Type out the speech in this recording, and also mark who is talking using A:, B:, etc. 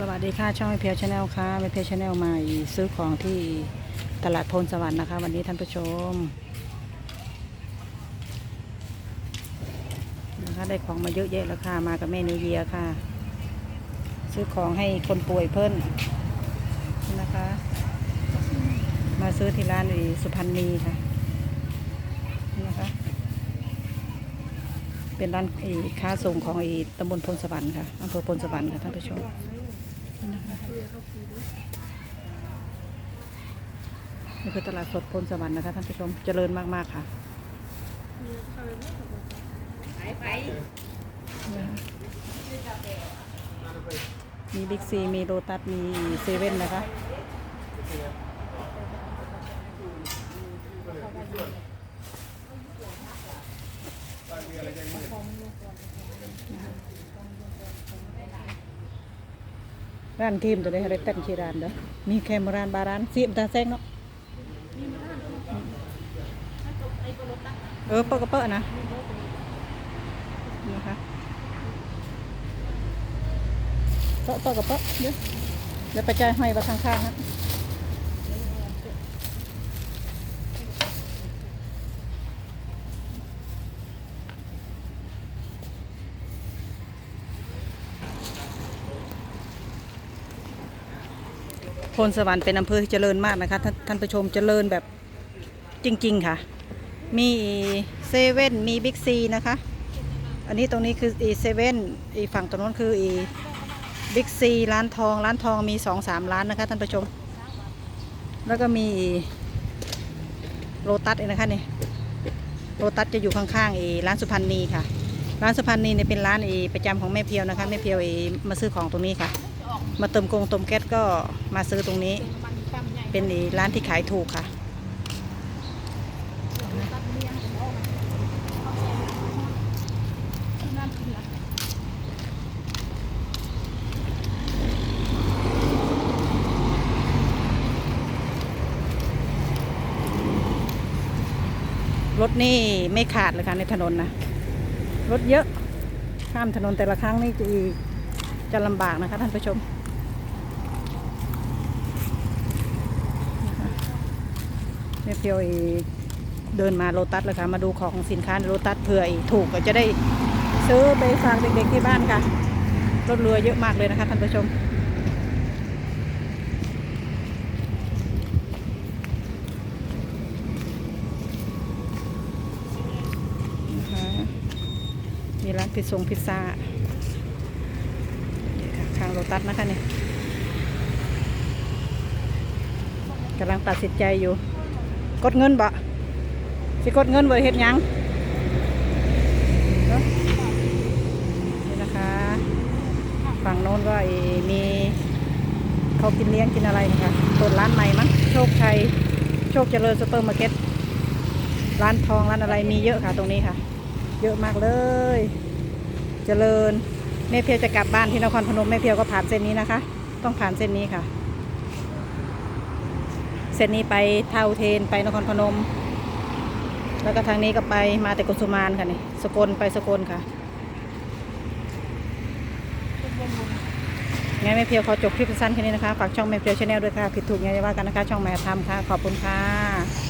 A: สวัสดีค่ะช่องไอเพียวชาแนลค่ะไอเพียวชาแนลมาซื้อของที่ตลาดพลสวรรค์นะคะ วันนี้ท่านผู้ชมนะคะได้ของมาเยอะแยะแล้วค่ะมากับแม่นิวเยียค่ะ ซื้อของให้คนป่วยเพิ่นนะคะ มาซื้อที่ร้านอีสุพรรณีค่ะนะคะเป็นร้านอ้ค้าส่งของอตำบลพลสวรรค์ค่ะอำเภอพลสวรรค์ค่ะท่านผู้ชม นี่คือตลาดสดพลสวรรค์นะคะท่านผู้ชมเจริญมาก ๆ ค่ะมีบิ๊กซี มีโรตัส มีเซเว่นนะคะ ร้านทีมตัวนี้อะไรตั้งชื่ร้านเด้อมีแคมรานบาร้านเสียมตาแซงเนาะเออเปอะก็เปอะนะนะคะเปอะเปอะก็เปอะเดี๋ยวเดี๋ยวไปจ่ายห้ไปทางข้างฮะ พลสวรรค์เป็นอำเภอที่เจริญมากนะคะท่านท่านผู้ชมเจริญแบบจริง ๆ ค่ะ มีเซเว่นมีบิ๊กซีนะคะ อันนี้ตรงนี้คืออีเซเว่นอีฝั่งตรงนู้นคืออีบิ๊กซีร้านทอง ร้านทองมีสองสามร้านนะคะท่านผู้ชม แล้วก็มีโลตัสเองนะคะนี่โลตัสจะอยู่ข้างๆอีร้านสุพรรณีค่ะ ร้านสุพรรณีเนี่ยเป็นร้านอีประจำของแม่เพียวนะคะแม่เพียวอีมาซื้อของตรงนี้ค่ะ มาเติมกงเติมแก๊สก็มาซื้อตรงนี้ เป็นร้านที่ขายถูกค่ะ รถนี่ไม่ขาดเลยค่ะในถนนนะ รถเยอะข้ามถนนแต่ละครั้งนี่จะจะลำบากนะคะท่านผู้ชมนะคะ แม่เพียวเดินมาโลตัสเลยค่ะ มาดูของสินค้าโลตัสเผื่อถูกก็จะได้ซื้อไปฝากเด็กๆที่บ้านค่ะ รถเรือเยอะมากเลยนะคะท่านผู้ชมนะคะมีร้านพิซซงพิซซ่านี่ค่ะข้างโรตัสนะคะเนี่ยกำลังตัดสินใจอยู่ กดเงินบ่สิกดเงินบ่เฮ็ดหยังนี่นะคะ ฝั่งโน้นก็เอ่อมีเขากินเลี้ยงกินอะไรนะคะเปิดร้านใหม่มั้งโชคชัยโชคเจริญซูเปอร์มาร์เก็ตร้านทองร้านอะไรมีเยอะค่ะตรงนี้ค่ะ เยอะมากเลย เจริญแม่เพียวจะกลับบ้านที่นครพนมแม่เพียวก็ผ่านเส้นนี้นะคะ ต้องผ่านเส้นนี้ค่ะ เส้นนี้ไปเท่าเทนไปนครพนม แล้วก็ทางนี้ก็ไปมาแต่กุสุมานค่ะนี่สกลไปสกลค่ะงั้นแม่เพียวขอจบคลิปสั้นแค่นี้นะคะ ฝากช่องแม่เพียวชาแนลด้วยค่ะ ผิดถูกไงว่ากันนะคะ ช่องแม่ทำค่ะ ขอบคุณค่ะ